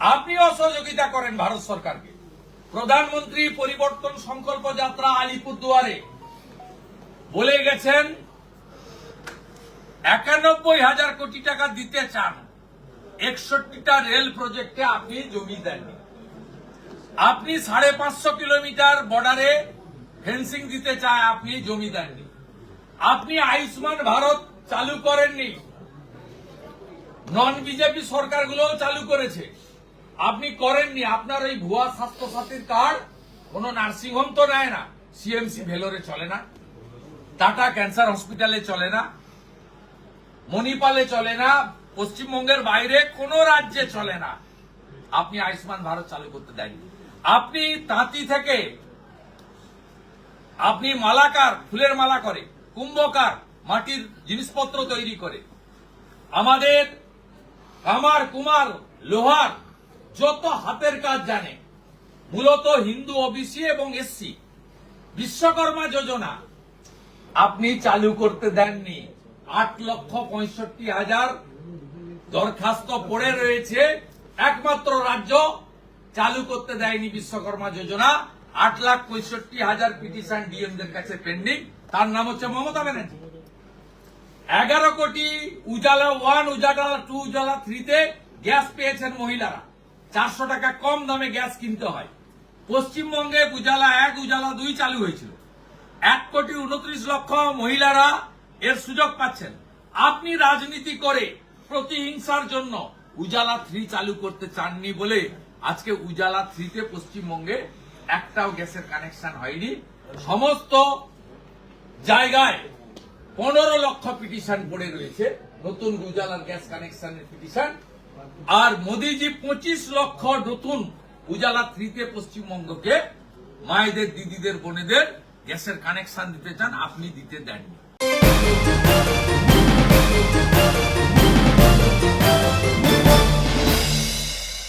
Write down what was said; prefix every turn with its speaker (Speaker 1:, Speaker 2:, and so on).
Speaker 1: আপনিও সহযোগিতা করেন ভারত সরকারকে। প্রধানমন্ত্রী পরিবর্তন সংকল্প যাত্রা আলিপুরদুয়ারে বলে গেছেন, একানব্বই হাজার কোটি টাকা দিতে চান। একষট্টিটা রেল প্রজেক্টে আপনি জমি দেননি। আপনি সাড়ে পাঁচশো কিলোমিটার বর্ডারে ফেন্সিং দিতে চায়, আপনি জমি দেননি। আপনি আয়ুষ্মান ভারত চালু করেননি। নন বিজেপি সরকারগুলোও চালু করেছে। আপনি করেননি, আপনার ওই ভুয়া স্বাস্থ্য সাথীর কার্ড, কোন নার্সিংহোম তো নেয় না সিএমসি ভেলোরে চলে না, টাটা ক্যান্সার হসপিটালে চলে না, মণিপালে চলে না, পশ্চিমবঙ্গের বাইরে কোন রাজ্যে চলে না। আপনি আয়ুষ্মান ভারত চালু করতে দেননি আপনি তাঁতি থেকে, আপনি মালাকার, ফুলের মালা করে, কুম্ভকার, মাটির জিনিসপত্র তৈরি করে, আমাদের কামার কুমার লোহার যত হাতের কাজ জানে, মূলত হিন্দু ওবিসি এবং এসসি বিশ্বকর্মা যোজনা, আপনি চালু করতে দেননি। আট লক্ষ পঁয়ষট্টি হাজার দরখাস্ত পড়ে রয়েছে। একমাত্র রাজ্য চালু করতে দেয়নি বিশ্বকর্মা যোজনা। আট লাখ পঁয়ষট্টি হাজার পিটিশন ডিএমদের কাছে পেন্ডিং তার নাম হচ্ছে মমতা ব্যানার্জি। এগারো কোটি, উজালা ওয়ান উজালা টু উজালা থ্রিতে গ্যাস পেয়েছেন মহিলারা। চারশো টাকা কম দামে গ্যাস কিনতে হয়। পশ্চিমবঙ্গে উজালা এক, উজালা দুই চালু হয়েছিল। এক কোটি উনত্রিশ লক্ষ মহিলারা এর সুযোগ পাচ্ছেন। আপনি রাজনীতি করে প্রতিহিংসার জন্য উজালা থ্রি চালু করতে চাননি বলে আজকে উজালা থ্রিতে পশ্চিমবঙ্গে একটাও গ্যাসের কানেকশন হয়নি। সমস্ত জায়গায় পনেরো লক্ষ পিটিশন পড়ে রয়েছে। নতুন উজালার গ্যাস কানেকশনের পিটিশন আর মোদীজি পঁচিশ লক্ষ নতুন উজালা থ্রিতে পশ্চিমবঙ্গকে মায়েদের, দিদিদের, বোনেদের গ্যাসের কানেকশন দিতে চান, আপনি দিতে দেননি।